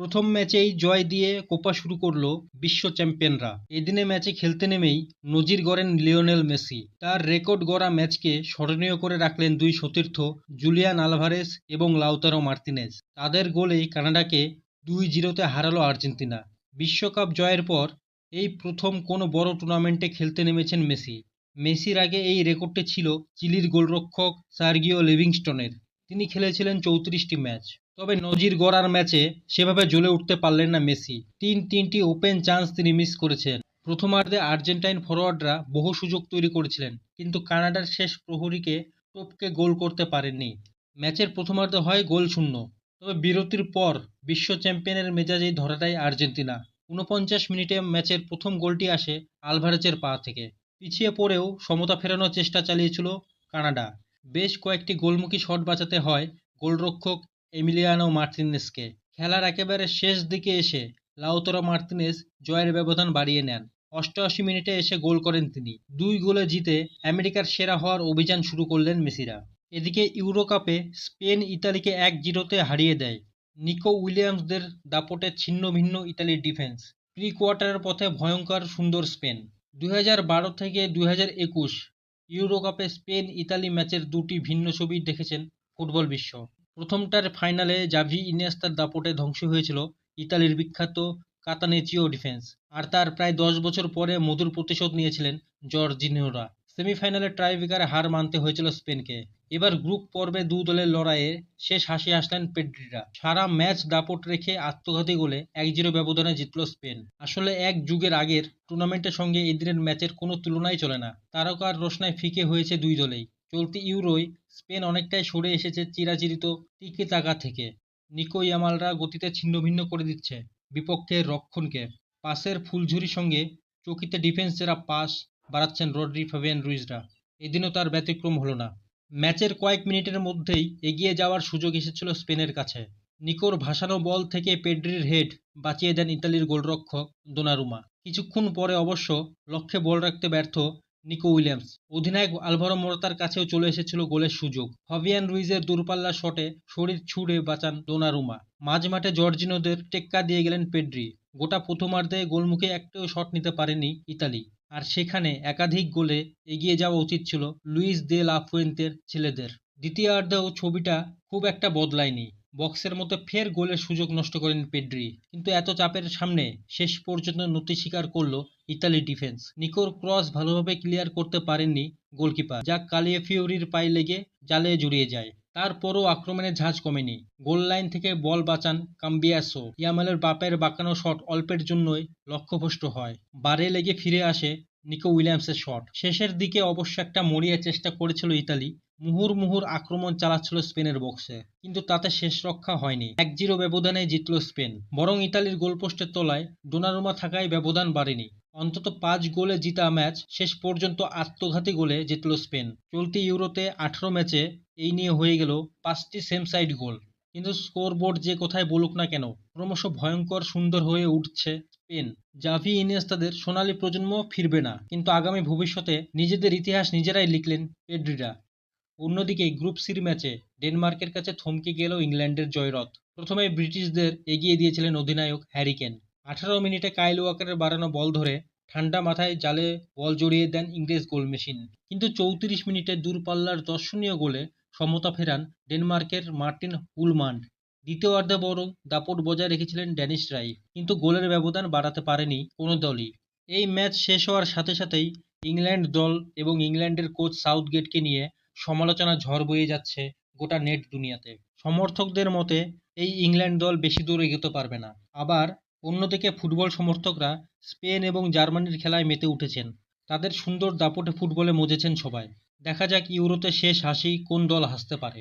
প্রথম ম্যাচেই জয় দিয়ে কোপা শুরু করল বিশ্ব চ্যাম্পিয়নরা। এদিনে ম্যাচে খেলতে নেমেই নজির গড়েন লিওনেল মেসি। তার রেকর্ড গড়া ম্যাচকে স্মরণীয় করে রাখলেন দুই সতীর্থ জুলিয়ান আলভারেস এবং লাউতারো মার্তিনেজ। তাদের গোলেই কানাডাকে দুই জিরোতে হারালো আর্জেন্টিনা। বিশ্বকাপ জয়ের পর এই প্রথম কোনো বড় টুর্নামেন্টে খেলতে নেমেছেন মেসি। মেসির আগে এই রেকর্ডটি ছিল চিলির গোলরক্ষক সার্গিও লিভিংস্টনের। তিনি খেলেছিলেন চৌত্রিশটি ম্যাচ। তবে নজির গড়ার ম্যাচে সেভাবে জ্বলে উঠতে পারলেন না মেসি। তিন তিনটি ওপেন চান্স তিনি মিস করেছেন। প্রথমার্ধে আর্জেন্টাইন ফরোয়ার্ডরা বহু সুযোগ তৈরি করেছিলেন, কিন্তু কানাডার শেষ প্রহরীকে টপকে গোল করতে পারেননি। ম্যাচের প্রথমার্ধে হয় গোল শূন্য, তবে বিরতির পর বিশ্ব চ্যাম্পিয়নের মেজাজেই ধরা দেয় আর্জেন্টিনা। ঊনপঞ্চাশ মিনিটে ম্যাচের প্রথম গোলটি আসে আলভারেজের পা থেকে। পিছিয়ে পড়েও সমতা ফেরানোর চেষ্টা চালিয়েছিল কানাডা। বেশ কয়েকটি গোলমুখী শট বাঁচাতে হয় গোলরক্ষক এমিলিয়ানো মার্তিনেসকে খেলার একেবারে শেষ দিকে এসে লাউতরো মার্তিনেস জয়ের ব্যবধান বাড়িয়ে নেন। অষ্টআশি মিনিটে এসে গোল করেন তিনি। দুই গোলে জিতে আমেরিকার সেরা হওয়ার অভিযান শুরু করলেন মেসিরা। এদিকে ইউরো কাপে স্পেন ইতালিকে এক জিরোতে হারিয়ে দেয়। নিকো উইলিয়ামসদের দাপটে ছিন্ন ভিন্ন ইতালির ডিফেন্স। প্রি কোয়ার্টারের পথে ভয়ঙ্কর সুন্দর স্পেন। দুই হাজার বারো থেকে দুই ইউরো কাপে স্পেন ইতালি ম্যাচের দুটি ভিন্ন ছবি দেখেছেন ফুটবল বিশ্ব। প্রথমটার ফাইনালে জাভি ইনিয়েস্তার দাপটে ধ্বংস হয়েছিল ইতালির বিখ্যাত কাতানেচিও ডিফেন্স। আর তার প্রায় দশ বছর পরে মধুর প্রতিশোধ নিয়েছিলেন জর্জিনিওরা। সেমিফাইনালে ট্রাইব্রেকারে হার মানতে হয়েছিল স্পেনকে। এবার গ্রুপ পর্বে দু দলের লড়াইয়ে শেষ হাসি আসলেন পেড্রিরা। সারা ম্যাচ দাপট রেখে আত্মঘাতী গোলে এক জিরো ব্যবধানে জিতল স্পেন। আসলে এক যুগের আগের টুর্নামেন্টের সঙ্গে এদিনের ম্যাচের কোনো তুলনাই চলে না। তারকার রোশনায় ফিকে হয়েছে দুই দলেই। চলতি ইউরোয় স্পেন অনেকটাই সরে এসেছে চিরাচরিত টিকে তাকা থেকে। নিকো ইয়ামালরা গতিতে ছিন্নভিন্ন করে দিচ্ছে বিপক্ষের রক্ষণকে। পাসের ফুলঝুরির সঙ্গে চকিতে ডিফেন্স যারা পাস বাড়াচ্ছেন রডরি ফাবিয়ান রুইজরা। এদিনও তার ব্যতিক্রম হলো না। ম্যাচের কয়েক মিনিটের মধ্যেই এগিয়ে যাওয়ার সুযোগ এসেছিল স্পেনের কাছে। নিকোর ভাসানো বল থেকে পেড্রির হেড বাঁচিয়ে দেন ইতালির গোলরক্ষক দোনারুমা কিছুক্ষণ পরে অবশ্য লক্ষ্যে বল রাখতে ব্যর্থ নিকো উইলিয়ামস। অধিনায়ক আলভারো মোরাতার কাছেও চলে এসেছিল গোলের সুযোগ। ফবিয়ান রুইজের দূরপাল্লা শটে শরীর ছুড়ে বাঁচান দোনারুমা মাঝ মাঠে জর্জিনোদের টেক্কা দিয়ে গেলেন পেড্রি। গোটা প্রথমার্ধে গোলমুখে একটাও শট নিতে পারেনি ইতালি। আর সেখানে একাধিক গোলে এগিয়ে যাওয়া উচিত ছিল লুইস দে লাফুয়েন্তের ছেলেদের। দ্বিতীয়ার্ধেও ছবিটা খুব একটা বদলায়নি। বক্সের মধ্যে ফের গোলের সুযোগ নষ্ট করেন পেড্রি। কিন্তু এত চাপের সামনে শেষ পর্যন্ত নতি স্বীকার করল ইতালি ডিফেন্স। নিকোর ক্রস ভালোভাবে ক্লিয়ার করতে পারেননি গোলকিপার। যা কালিয়ে ফিওরির পায়ে লেগে জালে জড়িয়ে যায়। তারপরও আক্রমণের ঝাঁজ কমেনি। গোল লাইন থেকে বল বাঁচান কাম্বিয়াসো। ইয়ামালের বাপের বাঁকানো শট অল্পের জন্যই লক্ষ্যভ্রষ্ট হয়। বারে লেগে ফিরে আসে নিকো উইলিয়ামসের শট। শেষের দিকে অবশ্য একটা মরিয়া চেষ্টা করেছিল ইতালি। মুহুর মুহুর আক্রমণ চালাচ্ছিল স্পেনের বক্সে, কিন্তু তাতে শেষ রক্ষা হয়নি। এক জিরো ব্যবধানে জিতল স্পেন। বরং ইতালির গোলপোস্টের তলায় ডোনারুমা থাকায় ব্যবধান বাড়েনি। অন্তত পাঁচ গোলে জিতা ম্যাচ, শেষ পর্যন্ত আত্মঘাতী গোলে জিতল স্পেন। চলতি ইউরোতে আঠারো ম্যাচে এই নিয়ে হয়ে গেল পাঁচটি সেম সাইড গোল। কিন্তু স্কোরবোর্ড যে কোথায় বলুক না কেন, ক্রমশ ভয়ঙ্কর সুন্দর হয়ে উঠছে স্পেন। জাভি ইনিয়েস্তাদের সোনালী প্রজন্ম ফিরবে না, কিন্তু আগামী ভবিষ্যতে নিজেদের ইতিহাস নিজেরাই লিখলেন পেড্রিরা। অন্যদিকে গ্রুপ সির ম্যাচে ডেনমার্কের কাছে থমকে গেল ইংল্যান্ডের জয়রথ। প্রথমে ব্রিটিশদের এগিয়ে দিয়েছিলেন অধিনায়ক হ্যারিকেন আঠারো মিনিটে কাইল ওয়াকারের বাড়ানো বল ধরে ঠান্ডা মাথায় জালে বল জড়িয়ে দেন ইংরেজ গোল মেশিন। কিন্তু চৌত্রিশ মিনিটে দূরপাল্লার দর্শনীয় গোলে সমতা ফেরান ডেনমার্কের মার্টিন হুলমান্ড দ্বিতীয়ার্ধে বরং দাপট বজায় রেখেছিলেন ড্যানিশ রাই, কিন্তু গোলের ব্যবধান বাড়াতে পারেনি কোনো দলই। এই ম্যাচ শেষ হওয়ার সাথে সাথেই ইংল্যান্ড দল এবং ইংল্যান্ডের কোচ সাউথগেটকে নিয়ে সমালোচনা ঝড় বয়ে যাচ্ছে গোটা নেট দুনিয়াতে। সমর্থকদের মতে, এই ইংল্যান্ড দল বেশি দূর এগোতে পারবে না। আবার অন্যদিকে ফুটবল সমর্থকরা স্পেন এবং জার্মানির খেলায় মেতে উঠেছেন। তাদের সুন্দর দাপটে ফুটবলে মজেছেন সবাই। দেখা যাক ইউরোতে শেষ হাসি কোন দল হাসতে পারে।